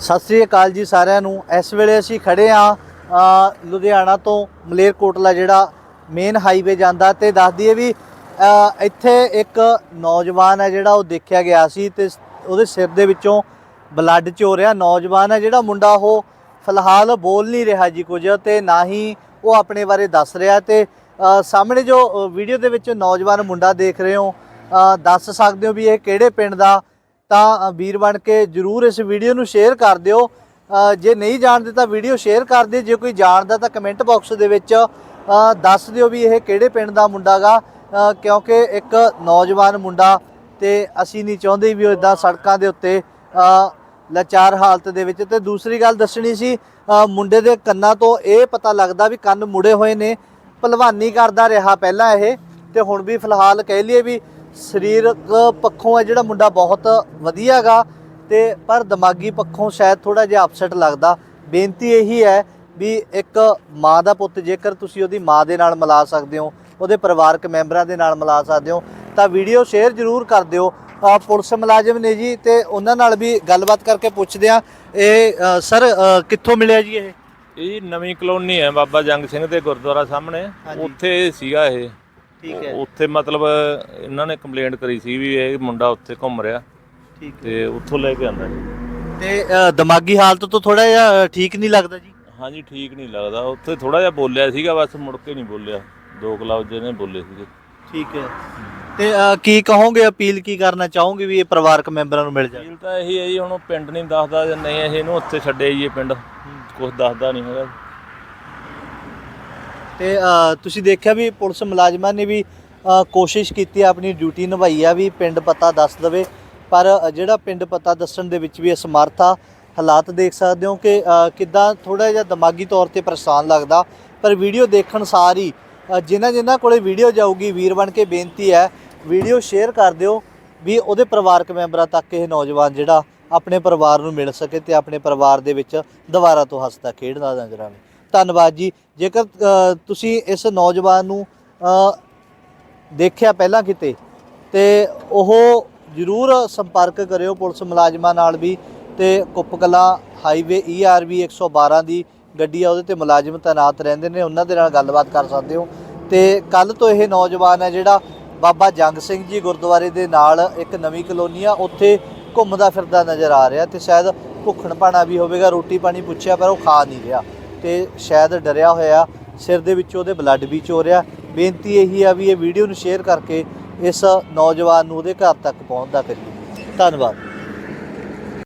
ਸਤਿ ਸ੍ਰੀ ਅਕਾਲ ਜੀ ਸਾਰਿਆਂ ਨੂੰ। ਇਸ ਵੇਲੇ ਅਸੀਂ ਖੜੇ ਆ ਲੁਧਿਆਣਾ ਤੋਂ ਮਲੇਰਕੋਟਲਾ ਜਿਹੜਾ ਮੇਨ ਹਾਈਵੇ ਜਾਂਦਾ ਤੇ ਦੱਸ ਦਈਏ ਵੀ ਇੱਥੇ ਇੱਕ ਨੌਜਵਾਨ ਹੈ ਜਿਹੜਾ ਉਹ ਦੇਖਿਆ ਗਿਆ ਸੀ ਤੇ ਉਹਦੇ ਸਿਰ ਦੇ ਵਿੱਚੋਂ ਬਲੱਡ ਚੋ ਰਿਹਾ ਨੌਜਵਾਨ ਹੈ ਜਿਹੜਾ ਮੁੰਡਾ ਉਹ ਫਿਲਹਾਲ ਬੋਲ ਨਹੀਂ ਰਿਹਾ ਜੀ ਕੁਝ ਤੇ ਨਾ ਹੀ ਉਹ ਆਪਣੇ ਬਾਰੇ ਦੱਸ ਰਿਹਾ ਤੇ ਸਾਹਮਣੇ ਜੋ ਵੀਡੀਓ ਦੇ ਵਿੱਚ ਨੌਜਵਾਨ ਮੁੰਡਾ ਦੇਖ ਰਹੇ ਹੋ ਦੱਸ ਸਕਦੇ ਹੋ ਵੀ ਇਹ ਕਿਹੜੇ ਪਿੰਡ ਦਾ ਤਾਂ ਵੀਰ ਬਣ ਕੇ ਜਰੂਰ ਇਸ ਵੀਡੀਓ ਨੂੰ ਸ਼ੇਅਰ ਕਰ ਦਿਓ। ਜੇ ਨਹੀਂ ਜਾਣਦੇ ਤਾਂ ਵੀਡੀਓ ਸ਼ੇਅਰ ਕਰ ਦਿਓ। ਜੇ ਕੋਈ ਜਾਣਦਾ ਤਾਂ ਕਮੈਂਟ ਬਾਕਸ ਦੇ ਵਿੱਚ ਦੱਸ ਦਿਓ ਵੀ ਇਹ ਕਿਹੜੇ ਪਿੰਡ ਦਾ ਮੁੰਡਾਗਾ ਕਿਉਂਕਿ ਇੱਕ ਨੌਜਵਾਨ ਮੁੰਡਾ ਤੇ ਅਸੀਂ ਨਹੀਂ ਚਾਹੁੰਦੇ ਵੀ ਉਹ ਇਦਾਂ ਸੜਕਾਂ ਦੇ ਉੱਤੇ ਲਾਚਾਰ ਹਾਲਤ ਦੇ ਵਿੱਚ। ਤੇ ਦੂਸਰੀ ਗੱਲ ਦੱਸਣੀ ਸੀ ਮੁੰਡੇ ਦੇ ਕੰਨਾਂ ਤੋਂ ਇਹ ਪਤਾ ਲੱਗਦਾ ਵੀ ਕੰਨ ਮੁੜੇ ਹੋਏ ਨੇ। ਭਲਵਾਨੀ ਕਰਦਾ ਰਿਹਾ ਪਹਿਲਾਂ ਇਹ। ਤੇ ਹੁਣ ਵੀ ਫਿਲਹਾਲ ਕਹਿ ਲਈਏ ਵੀ ਸਰੀਰਕ ਪੱਖੋਂ ਹੈ ਜਿਹੜਾ ਮੁੰਡਾ ਬਹੁਤ ਵਧੀਆਗਾ ਤੇ ਪਰ ਦਿਮਾਗੀ ਪੱਖੋਂ ਸ਼ਾਇਦ ਥੋੜਾ ਜਿਹਾ ਅਪਸੈਟ ਲੱਗਦਾ। ਬੇਨਤੀ ਇਹੀ ਹੈ ਵੀ ਇੱਕ ਮਾਂ ਦਾ ਪੁੱਤ ਜੇਕਰ ਤੁਸੀਂ ਉਹਦੀ ਮਾਂ ਦੇ ਨਾਲ ਮਿਲਾ ਸਕਦੇ ਹੋ ਉਹਦੇ ਪਰਿਵਾਰਕ ਮੈਂਬਰਾਂ ਦੇ ਨਾਲ ਮਿਲਾ ਸਕਦੇ ਹੋ ਤਾਂ ਵੀਡੀਓ ਸ਼ੇਅਰ ਜ਼ਰੂਰ ਕਰ ਦਿਓ। ਪੁਲਿਸ ਮੁਲਾਜ਼ਮ ਨੇ ਜੀ ਤੇ ਉਹਨਾਂ ਨਾਲ ਵੀ ਗੱਲਬਾਤ ਕਰਕੇ ਪੁੱਛਦੇ ਆ ਇਹ ਸਰ ਕਿੱਥੋਂ ਮਿਲਿਆ ਜੀ ਇਹ? ਇਹ ਨਵੀਂ ਕਲੋਨੀ ਹੈ ਬਾਬਾ ਜੰਗ ਸਿੰਘ ਦੇ ਗੁਰਦੁਆਰਾ ਸਾਹਮਣੇ। ਉੱਥੇ ਸੀਗਾ ਇਹ। ਠੀਕ ਹੈ। ਉੱਥੇ ਮਤਲਬ ਇਹਨਾਂ ਨੇ ਕੰਪਲੇਂਟ ਕਰੀ ਸੀ ਵੀ ਇਹ ਮੁੰਡਾ ਉੱਥੇ ਘੁੰਮ ਰਿਹਾ ਠੀਕ ਤੇ ਉੱਥੋਂ ਲੈ ਕੇ ਆਂਦਾ ਜੀ। ਤੇ ਅ, ਦਿਮਾਗੀ ਹਾਲਤ ਤੋਂ ਥੋੜਾ ਜਿਹਾ ਠੀਕ ਨਹੀਂ ਲੱਗਦਾ ਜੀ? ਹਾਂਜੀ ਠੀਕ ਨਹੀਂ ਲੱਗਦਾ। ਉੱਥੇ ਥੋੜਾ ਜਿਹਾ ਬੋਲਿਆ ਸੀਗਾ ਬਸ ਮੁੜ ਕੇ ਨਹੀਂ ਬੋਲਿਆ। ਦੋ ਕਲਾਉ ਜਿਹਨੇ ਬੋਲੇ ਸੀਗੇ। ਠੀਕ ਹੈ। ਤੇ ਅ, ਕੀ ਕਹੋਗੇ ਅਪੀਲ ਕੀ ਕਰਨਾ ਚਾਹੋਗੇ ਵੀ ਇਹ ਪਰਿਵਾਰਕ ਮੈਂਬਰਾਂ ਨੂੰ ਮਿਲ ਜਾਵੇ? ਫੀਲ ਤਾਂ ਇਹੀ ਹੈ ਜੀ ਹੁਣ ਉਹ ਪਿੰਡ ਨਹੀਂ ਦੱਸਦਾ ਜਾਂ ਨਹੀਂ ਇਹਨੂੰ ਉੱਥੇ ਛੱਡੇ ਜੀ ਇਹ ਪਿੰਡ। ਕੁਝ ਦੱਸਦਾ ਨਹੀਂ ਹੈਗਾ। ਤੇ ਤੁਸੀਂ ਦੇਖਿਆ ਵੀ ਪੁਲਿਸ ਮੁਲਾਜ਼ਮਾਂ ਨੇ ਵੀ ਕੋਸ਼ਿਸ਼ ਕੀਤੀ ਆਪਣੀ ਡਿਊਟੀ ਨਿਭਾਈ ਆ ਵੀ ਪਿੰਡ ਪਤਾ ਦੱਸ ਦਵੇ। ਪਰ ਜਿਹੜਾ ਪਿੰਡ ਪਤਾ ਦੱਸਣ ਦੇ ਵਿੱਚ ਵੀ ਅਸਮਰਥ ਆ ਹਾਲਾਤ ਦੇਖ ਸਕਦੇ ਹੋ ਕਿ ਅ, ਕਿੱਦਾਂ ਥੋੜਾ ਜਿਹਾ ਦਿਮਾਗੀ ਤੌਰ ਤੇ ਪਰੇਸ਼ਾਨ ਲੱਗਦਾ। ਪਰ ਵੀਡੀਓ ਦੇਖਣ ਸਾਰ ਹੀ ਜਿਨ੍ਹਾਂ ਜਿਨ੍ਹਾਂ ਕੋਲੇ ਵੀਡੀਓ ਜਾਊਗੀ ਵੀਰ ਬਣ ਕੇ ਬੇਨਤੀ ਹੈ ਵੀਡੀਓ ਸ਼ੇਅਰ ਕਰ ਦਿਓ ਵੀ ਉਹਦੇ ਪਰਿਵਾਰਕ ਮੈਂਬਰਾਂ ਤੱਕ ਇਹ ਨੌਜਵਾਨ ਜਿਹੜਾ ਆਪਣੇ ਪਰਿਵਾਰ ਨੂੰ ਮਿਲ ਸਕੇ ਤੇ ਆਪਣੇ ਪਰਿਵਾਰ ਦੇ ਵਿੱਚ ਦੁਬਾਰਾ ਤੋਂ ਹੱਸਦਾ ਖੇਡਦਾ ਨਜ਼ਰ ਆਵੇ। ਧੰਨਵਾਦ ਜੀ। ਜੇਕਰ ਤੁਸੀਂ ਇਸ ਨੌਜਵਾਨ ਨੂੰ ਦੇਖਿਆ ਪਹਿਲਾਂ ਕਿਤੇ, ਤੇ ਉਹ ਜ਼ਰੂਰ ਸੰਪਰਕ ਕਰਿਓ ਪੁਲਿਸ ਮੁਲਾਜ਼ਮਾਂ ਨਾਲ ਵੀ, ਤੇ ਕੁੱਪਕਲਾ ਹਾਈਵੇ E ERV 112 ਦੀ ਗੱਡੀ ਆ, ਉਹਦੇ ਤੇ ਮੁਲਾਜ਼ਮ ਤੈਨਾਤ ਰਹਿੰਦੇ ਨੇ, ਉਹਨਾਂ ਦੇ ਨਾਲ ਗੱਲਬਾਤ ਕਰ ਸਕਦੇ ਹੋ। ਤੇ ਕੱਲ ਤੋਂ ਇਹ ਨੌਜਵਾਨ ਹੈ ਜਿਹੜਾ ਬਾਬਾ ਜੰਗ ਸਿੰਘ ਜੀ ਗੁਰਦੁਆਰੇ ਦੇ ਨਾਲ ਇੱਕ ਨਵੀਂ ਕਲੋਨੀ ਆ, ਉੱਥੇ ਘੁੰਮਦਾ ਫਿਰਦਾ ਨਜ਼ਰ ਆ ਰਿਹਾ, ਤੇ ਸ਼ਾਇਦ ਭੁੱਖਣ ਭਾਣਾ ਵੀ ਹੋਵੇਗਾ ਰੋਟੀ ਪਾਣੀ ਪੁੱਛਿਆ, ਪਰ ਉਹ ਖਾ ਨਹੀਂ ਰਿਹਾ। ਤੇ ਸ਼ਾਇਦ ਡਰਿਆ ਹੋਇਆ, ਸਿਰ ਦੇ ਵਿੱਚ ਉਹਦੇ ਬਲੱਡ ਵੀ ਚੋ ਰਿਹਾ। ਬੇਨਤੀ ਇਹੀ ਆ ਵੀ ਇਹ ਵੀਡੀਓ ਨੂੰ ਸ਼ੇਅਰ ਕਰਕੇ ਇਸ ਨੌਜਵਾਨ ਨੂੰ ਉਹਦੇ ਘਰ ਤੱਕ ਪਹੁੰਚਦਾ ਕਰੀਏ ਧੰਨਵਾਦ।